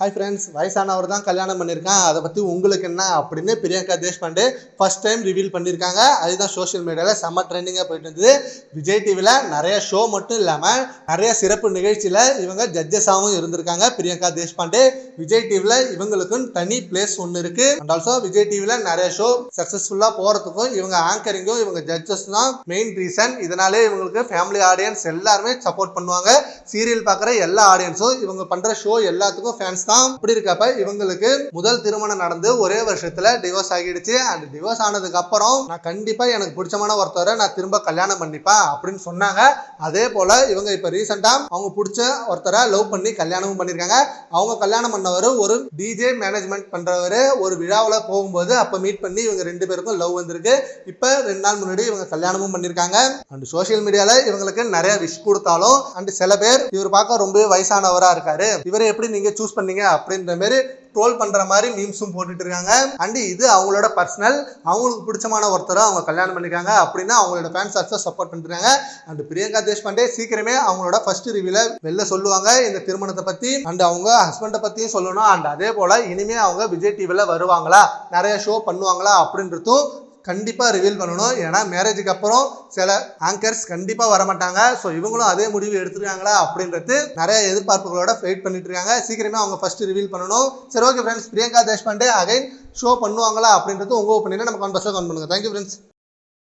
Hi friends வயசானவர் தான் கல்யாணம் பண்ணியிருக்கேன் அதை பற்றி உங்களுக்கு என்ன அப்படின்னு Priyanka Deshpande first time reveal பண்ணியிருக்காங்க அதுதான் சோஷியல் மீடியாவில் செம்ம ட்ரெண்டிங்காக போயிட்டு இருந்தது. விஜய் டிவியில் நிறைய ஷோ மட்டும் இல்லாமல் நிறைய சிறப்பு நிகழ்ச்சியில் இவங்க ஜட்ஜஸாகவும் இருந்திருக்காங்க. பிரியங்கா தேஷ்பாண்டே விஜய் டிவியில் இவங்களுக்கும் தனி பிளேஸ் ஒன்று இருக்குது அண்ட் ஆல்சோ விஜய் டிவியில் நிறைய ஷோ சக்ஸஸ்ஃபுல்லாக போகிறதுக்கும் இவங்க ஆங்கரிங்கும் இவங்க ஜட்ஜஸ் தான் மெயின் ரீசன் இதனாலே இவங்களுக்கு ஃபேமிலி ஆடியன்ஸ் எல்லாருமே சப்போர்ட் பண்ணுவாங்க. சீரியல் பார்க்குற எல்லா ஆடியன்ஸும் இவங்க பண்ணுற ஷோ எல்லாத்துக்கும் ஃபேன்ஸ் தான் இப்படி இருக்கப்ப இவங்களுக்கு முதல் திருமணம் நடந்து ஒரே வருஷத்துல டிவோர்ஸ் ஆகிடுச்சு. அண்ட் டிவோர்ஸ் ஆனதுக்கு அப்புறம் நான் கண்டிப்பா எனக்கு பிடிச்சமான ஒருத்தரை நான் திரும்ப கல்யாணம் பண்ணிப்பேன் அப்படின்னு சொன்னாங்க. அதே போல இவங்க இப்ப ரீசெண்டா அவங்க பிடிச்ச ஒருத்தரை லவ் பண்ணி கல்யாணமும் பண்ணிருக்காங்க. அவங்க கல்யாணம் பண்ணவர் ஒரு டிஜே மேனேஜ்மெண்ட் பண்றவர். ஒரு விழாவில் போகும்போது அப்ப மீட் பண்ணி இவங்க ரெண்டு பேருக்கும் லவ் வந்திருக்கு. இப்ப ரெண்டு நாள் முன்னாடி இவங்க கல்யாணமும் பண்ணிருக்காங்க. அண்ட் சோஷியல் மீடியால இவங்களுக்கு நிறைய விஷ் கொடுத்தாலும் அண்ட் சில பேர் இவர் பார்க்க ரொம்பவே வயசானவரா இருக்காரு. இவரை எப்படி நீங்க சூஸ் பண்ணீங்க அப்படின்ற மாதிரி ட்ரோல் பண்ணுற மாதிரி மீம்ஸும் போட்டுட்டு இருக்காங்க. அண்ட் இது அவங்களோட பர்சனல் அவங்களுக்கு பிடிச்சமான ஒருத்தரை அவங்க கல்யாணம் பண்ணிருக்காங்க அப்படின்னு அவங்களோட ஃபேன்ஸ் ஆல்சோ சப்போர்ட் பண்ணிருக்காங்க அண்ட் பிரியங்கா தேஷ்பாண்டே சீக்கிரமே அவங்களோட ஃபர்ஸ்ட் ரிவியூல வெளில சொல்லுவாங்க இந்த திருமணத்தை பற்றி அண்ட் அவங்க ஹஸ்பண்டை பற்றியும் சொல்லணும். அண்ட் அதே போல் இனிமேல் அவங்க விஜய் டிவியில் வருவாங்களா? நிறைய ஷோ பண்ணுவாங்களா? அப்படின்றதும் கண்டிப்பாக ரிவீல் பண்ணணும். ஏன்னா மேரேஜுக்கு அப்புறம் சில ஆங்கர்ஸ் கண்டிப்பாக வரமாட்டாங்க. ஸோ இவங்களும் அதே முடிவு எடுத்துருக்காங்களா அப்படின்றது நிறைய எதிர்பார்ப்புகளோட வெயிட் பண்ணிட்டு இருக்காங்க. சீக்கிரமே அவங்க ஃபர்ஸ்ட் ரிவீல் பண்ணணும். சரி okay friends Priyanka Deshpande again show பண்ணுவாங்களா அப்படின்றது உங்கள் ஒப்பீனியனை நம்ம கான்பர்ஸில் கவுண்ட் பண்ணுங்க. Thank you friends